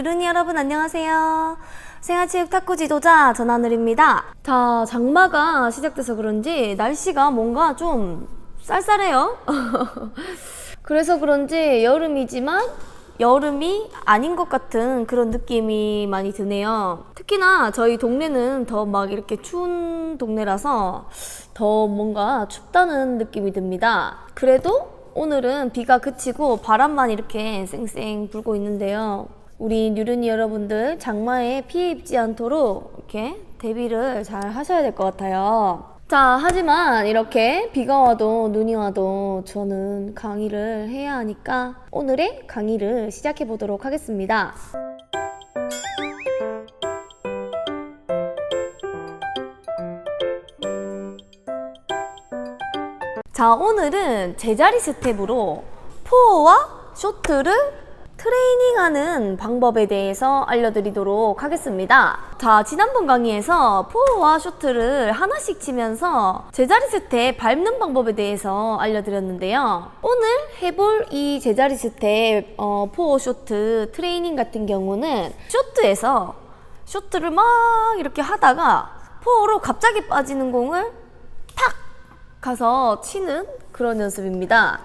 누르니 여러분 안녕하세요 생활체육 탁구 지도자 전하늘입니다 자 장마가 시작돼서 그런지 날씨가 뭔가 좀 쌀쌀해요 그래서 그런지 여름이지만 여름이 아닌 것 같은 그런 느낌이 많이 드네요. 특히나 저희 동네는 더 막 이렇게 추운 동네라서 더 뭔가 춥다는 느낌이 듭니다. 그래도 오늘은 비가 그치고 바람만 이렇게 쌩쌩 불고 있는데요. 우리 뉴르니 여러분들 장마에 피해 입지 않도록 이렇게 대비를 잘 하셔야 될 것 같아요. 자, 하지만 이렇게 비가 와도 눈이 와도 저는 강의를 해야 하니까 오늘의 강의를 시작해 보도록 하겠습니다. 자, 오늘은 제자리 스텝으로 포어와 쇼트를 트레이닝하는 방법에 대해서 알려드리도록 하겠습니다. 자, 지난번 강의에서 포어와 쇼트를 하나씩 치면서 제자리 스텝 밟는 방법에 대해서 알려드렸는데요. 오늘 해볼 이 제자리 스텝 어, 포어 쇼트 트레이닝 같은 경우는 쇼트에서 쇼트를 막 이렇게 하다가 포어로 갑자기 빠지는 공을 탁 가서 치는 그런 연습입니다.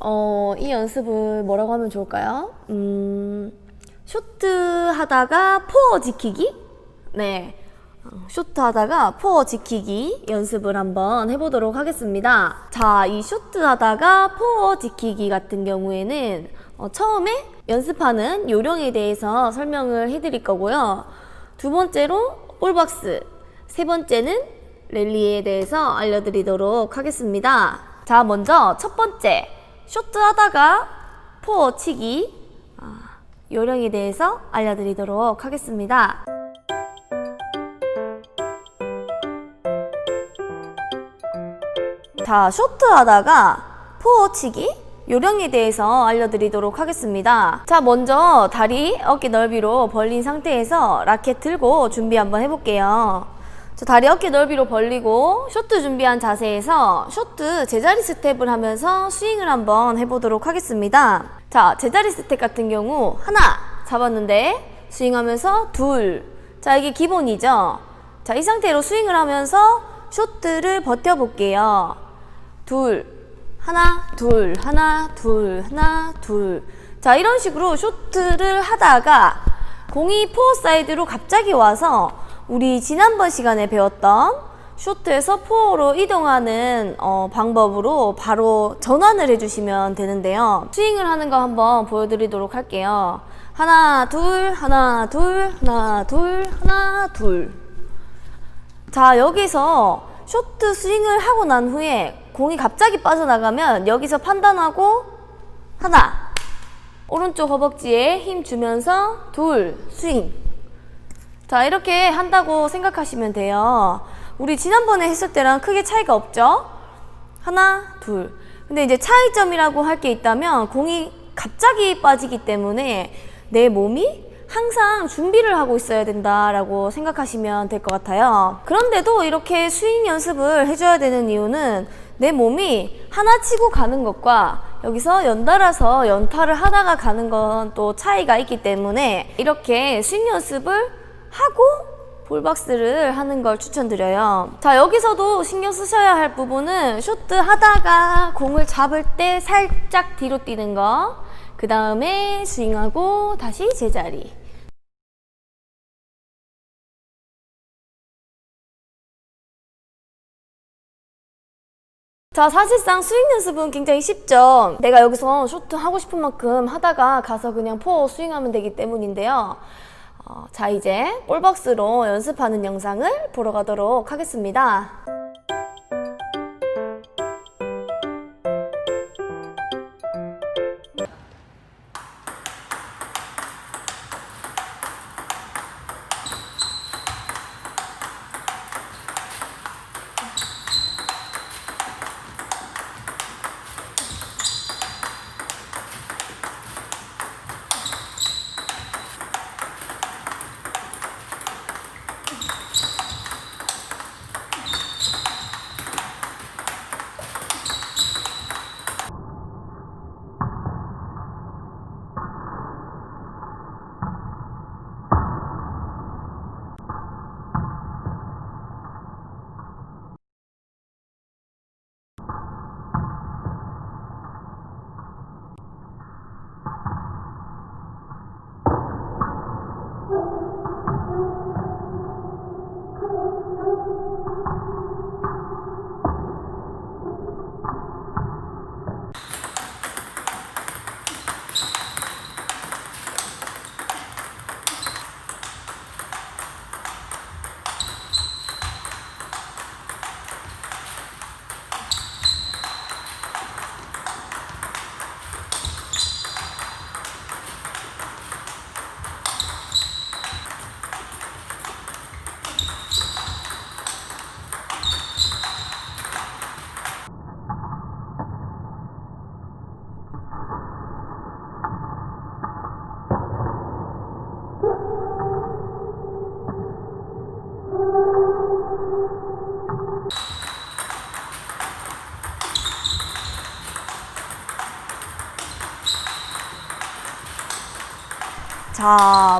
어, 이 연습을 뭐라고 하면 좋을까요? 음, 쇼트 하다가 포어 지키기? 네. 어, 쇼트 하다가 포어 지키기 연습을 한번 해보도록 하겠습니다. 자, 이 쇼트 하다가 포어 지키기 같은 경우에는 어, 처음에 연습하는 요령에 대해서 설명을 해드릴 거고요. 두 번째로 볼박스, 세 번째는 랠리에 대해서 알려드리도록 하겠습니다. 자, 먼저 첫 번째, 쇼트 하다가 포어 치기 아, 요령에 대해서 알려드리도록 하겠습니다. 자, 쇼트 하다가 포어 치기 요령에 대해서 알려드리도록 하겠습니다. 자, 먼저 다리 어깨 넓이로 벌린 상태에서 라켓 들고 준비 한번 해볼게요. 자, 다리 어깨 넓이로 벌리고 쇼트 준비한 자세에서 쇼트 제자리 스텝을 하면서 스윙을 한번 해보도록 하겠습니다. 자, 제자리 스텝 같은 경우 하나 잡았는데 스윙하면서 둘. 자, 이게 기본이죠. 자, 이 상태로 스윙을 하면서 쇼트를 버텨볼게요. 둘. 하나, 둘, 하나, 둘, 하나, 둘. 자, 이런 식으로 쇼트를 하다가 공이 포어 사이드로 갑자기 와서 우리 지난번 시간에 배웠던 쇼트에서 포어로 이동하는 어, 방법으로 바로 전환을 해주시면 되는데요. 스윙을 하는 거 한번 보여드리도록 할게요. 하나, 둘, 하나, 둘, 하나, 둘, 하나, 둘. 자, 여기서 쇼트 스윙을 하고 난 후에 공이 갑자기 빠져나가면 여기서 판단하고 하나, 오른쪽 허벅지에 힘 주면서 둘, 스윙. 자, 이렇게 한다고 생각하시면 돼요. 우리 지난번에 했을 때랑 크게 차이가 없죠? 하나, 둘. 근데 이제 차이점이라고 할 게 있다면 공이 갑자기 빠지기 때문에 내 몸이 항상 준비를 하고 있어야 된다라고 생각하시면 될 것 같아요. 그런데도 이렇게 스윙 연습을 해줘야 되는 이유는 내 몸이 하나 치고 가는 것과 여기서 연달아서 연타를 하다가 가는 건 또 차이가 있기 때문에 이렇게 스윙 연습을 하고 볼박스를 하는 걸 추천드려요. 자, 여기서도 신경 쓰셔야 할 부분은 쇼트 하다가 공을 잡을 때 살짝 뒤로 뛰는 거. 그 다음에 스윙하고 다시 제자리. 자, 사실상 스윙 연습은 굉장히 쉽죠. 내가 여기서 쇼트 하고 싶은 만큼 하다가 가서 그냥 포어 스윙하면 되기 때문인데요. 어, 자, 이제 볼박스로 연습하는 영상을 보러 가도록 하겠습니다.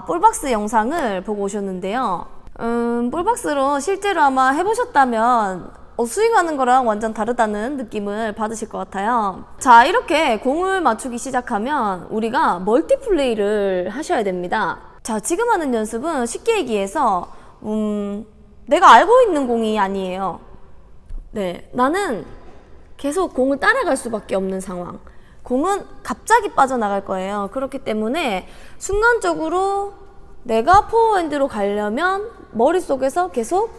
볼박스 영상을 보고 오셨는데요. 음, 볼박스로 실제로 아마 해보셨다면 어, 스윙하는 거랑 완전 다르다는 느낌을 받으실 것 같아요. 자, 이렇게 공을 맞추기 시작하면 우리가 멀티플레이를 하셔야 됩니다. 자, 지금 하는 연습은 쉽게 얘기해서, 음, 내가 알고 있는 공이 아니에요. 네, 나는 계속 공을 따라갈 수밖에 없는 상황. 공은 갑자기 빠져나갈 거예요. 그렇기 때문에 순간적으로 내가 포핸드로 가려면 머릿속에서 계속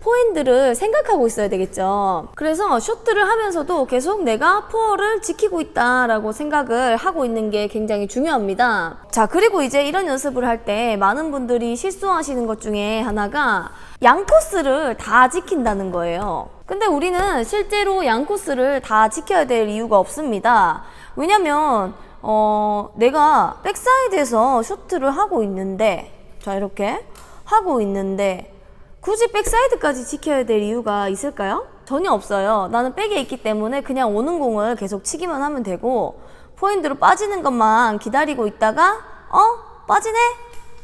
포핸드를 생각하고 있어야 되겠죠. 그래서 쇼트를 하면서도 계속 내가 포어를 지키고 있다라고 생각을 하고 있는 게 굉장히 중요합니다. 자, 그리고 이제 이런 연습을 할 때 많은 분들이 실수하시는 것 중에 하나가 양 코스를 다 지킨다는 거예요. 근데 우리는 실제로 양 코스를 다 지켜야 될 이유가 없습니다. 왜냐면 어, 내가 백사이드에서 쇼트를 하고 있는데 자 이렇게 하고 있는데 굳이 백사이드까지 지켜야 될 이유가 있을까요? 전혀 없어요. 나는 백에 있기 때문에 그냥 오는 공을 계속 치기만 하면 되고 포인트로 빠지는 것만 기다리고 있다가 어? 빠지네?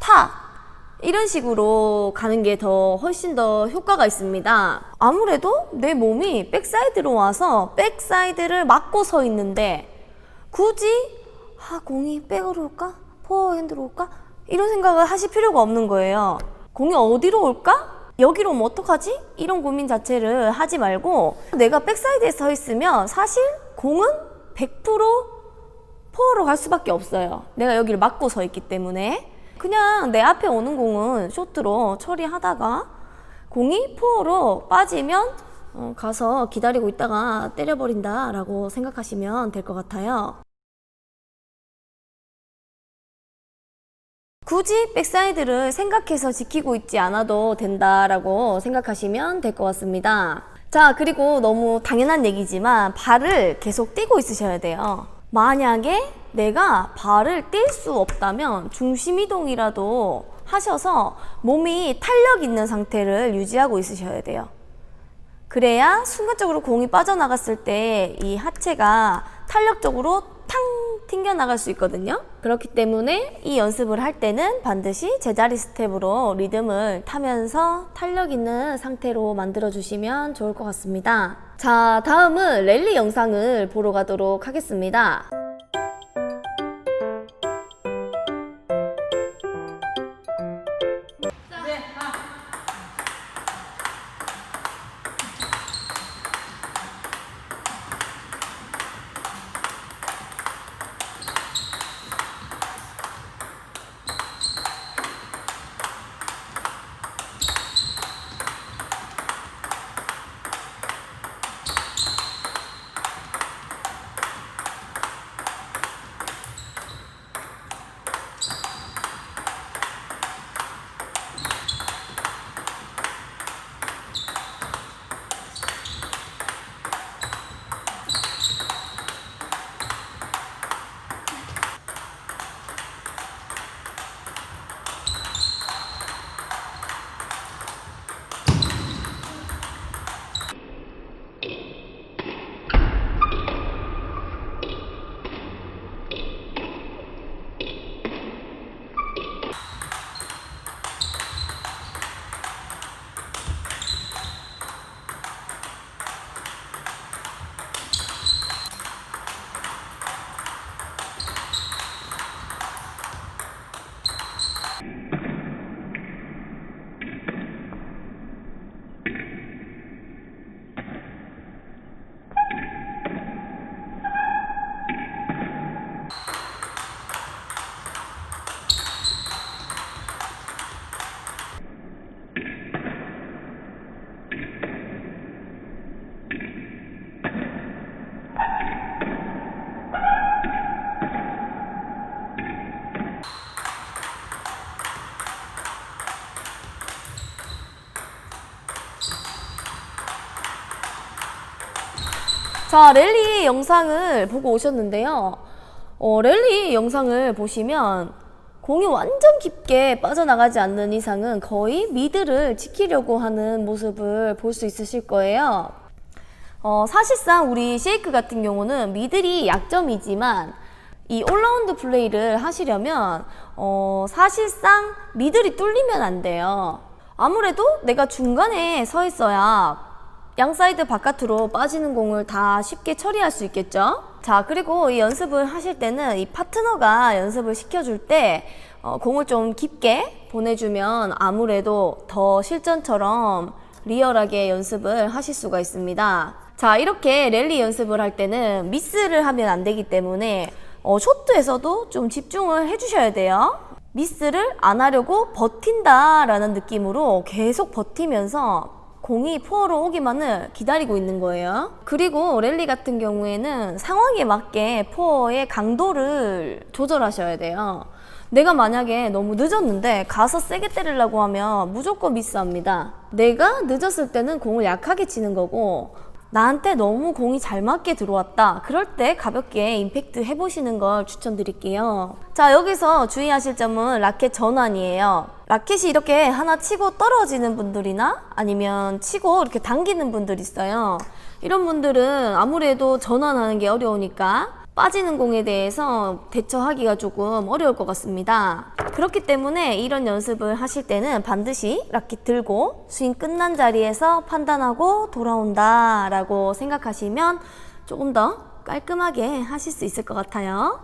타! 이런 식으로 가는 게 더 훨씬 더 효과가 있습니다. 아무래도 내 몸이 백사이드로 와서 백사이드를 막고 서 있는데 굳이 아 공이 백으로 올까? 포어핸드로 올까? 이런 생각을 하실 필요가 없는 거예요. 공이 어디로 올까? 여기로 오면 어떡하지? 이런 고민 자체를 하지 말고 내가 백사이드에 서 있으면 사실 공은 100% 포어로 갈 수밖에 없어요. 내가 여기를 막고 서 있기 때문에 그냥 내 앞에 오는 공은 쇼트로 처리하다가 공이 포어로 빠지면 어, 가서 기다리고 있다가 때려버린다 라고 생각하시면 될 것 같아요. 굳이 백사이드를 생각해서 지키고 있지 않아도 된다라고 생각하시면 될 것 같습니다. 자, 그리고 너무 당연한 얘기지만 발을 계속 띄고 있으셔야 돼요. 만약에 내가 발을 뗄수 없다면 중심 이동이라도 하셔서 몸이 탄력 있는 상태를 유지하고 있으셔야 돼요. 그래야 순간적으로 공이 빠져나갔을 때 이 하체가 탄력적으로 탕 튕겨 나갈 수 있거든요. 그렇기 때문에 이 연습을 할 때는 반드시 제자리 스텝으로 리듬을 타면서 탄력 있는 상태로 만들어 주시면 좋을 것 같습니다. 자, 다음은 랠리 영상을 보러 가도록 하겠습니다. 자, 랠리 영상을 보고 오셨는데요. 어, 랠리 영상을 보시면 공이 완전 깊게 빠져나가지 않는 이상은 거의 미드를 지키려고 하는 모습을 볼 수 있으실 거예요. 어, 사실상 우리 쉐이크 같은 경우는 미들이 약점이지만 이 올라운드 플레이를 하시려면 어, 사실상 미들이 뚫리면 안 돼요. 아무래도 내가 중간에 서 있어야 양 사이드 바깥으로 빠지는 공을 다 쉽게 처리할 수 있겠죠? 자, 그리고 이 연습을 하실 때는 이 파트너가 연습을 시켜줄 때 어, 공을 좀 깊게 보내주면 아무래도 더 실전처럼 리얼하게 연습을 하실 수가 있습니다. 자, 이렇게 랠리 연습을 할 때는 미스를 하면 안 되기 때문에 어, 쇼트에서도 좀 집중을 해주셔야 돼요. 미스를 안 하려고 버틴다라는 느낌으로 계속 버티면서 공이 포어로 오기만을 기다리고 있는 거예요. 그리고 랠리 같은 경우에는 상황에 맞게 포어의 강도를 조절하셔야 돼요. 내가 만약에 너무 늦었는데 가서 세게 때리려고 하면 무조건 미스합니다. 내가 늦었을 때는 공을 약하게 치는 거고 나한테 너무 공이 잘 맞게 들어왔다. 그럴 때 가볍게 임팩트 해보시는 걸 추천드릴게요. 자, 여기서 주의하실 점은 라켓 전환이에요. 라켓이 이렇게 하나 치고 떨어지는 분들이나 아니면 치고 이렇게 당기는 분들 있어요. 이런 분들은 아무래도 전환하는 게 어려우니까 빠지는 공에 대해서 대처하기가 조금 어려울 것 같습니다. 그렇기 때문에 이런 연습을 하실 때는 반드시 라켓 들고 스윙 끝난 자리에서 판단하고 돌아온다 라고 생각하시면 조금 더 깔끔하게 하실 수 있을 것 같아요.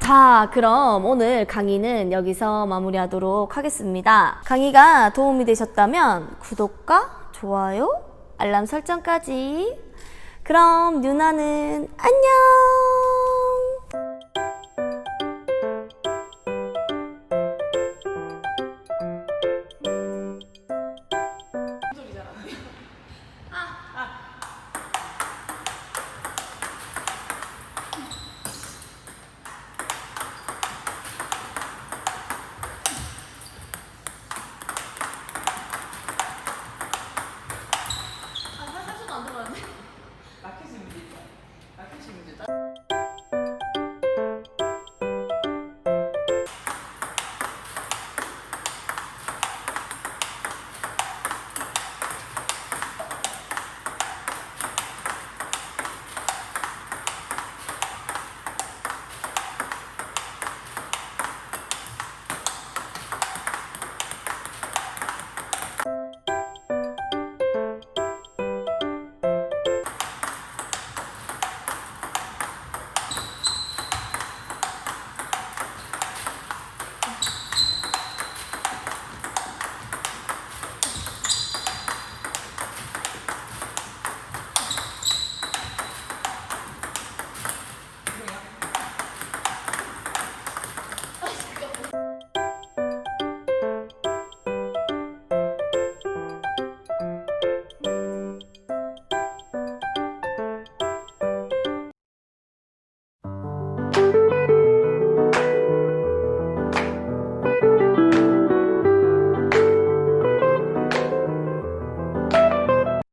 자, 그럼 오늘 강의는 여기서 마무리하도록 하겠습니다. 강의가 도움이 되셨다면 구독과 좋아요, 알람 설정까지. 그럼 누나는 안녕!